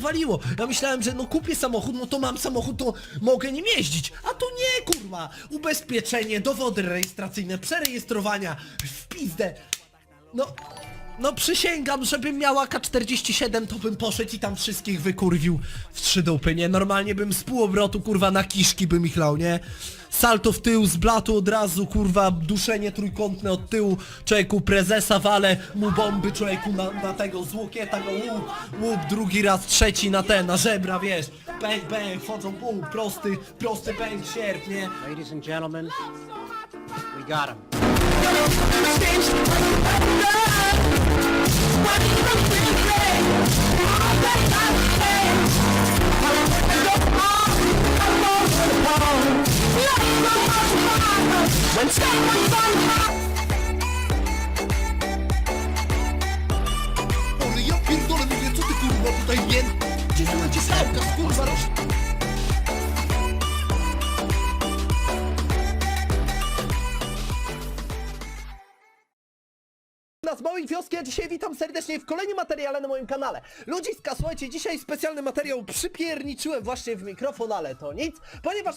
waliło. Ja myślałem, że no kupię samochód, no to mam samochód, to mogę nim jeździć. A tu nie, kurwa. Ubezpieczenie, dowody rejestracyjne, przerejestrowania, w pizdę. No, no przysięgam, żebym miała K47, to bym poszedł i tam wszystkich wykurwił w trzy dupy, nie? Normalnie bym z półobrotu, kurwa, na kiszki bym ich lał, nie? Salto w tył, z blatu od razu, kurwa, duszenie trójkątne od tyłu, człowieku, prezesa wale, mu bomby, człowieku, na, na tego, z łokieta go łup, łup, drugi raz, trzeci na te, na żebra, wiesz, bang, bang, wchodzą, łup, prosty, prosty bang, sierp, nie? Ladies and gentlemen, we got him. Ale ja pierdolę, mówię, co ty kurwa tutaj. Gdzie kurwa, małej wioski, ja dzisiaj witam serdecznie w kolejnym materiale na moim kanale. Ludziska, słuchajcie, dzisiaj specjalny materiał przypierniczyłem właśnie w mikrofon, ale to nic, ponieważ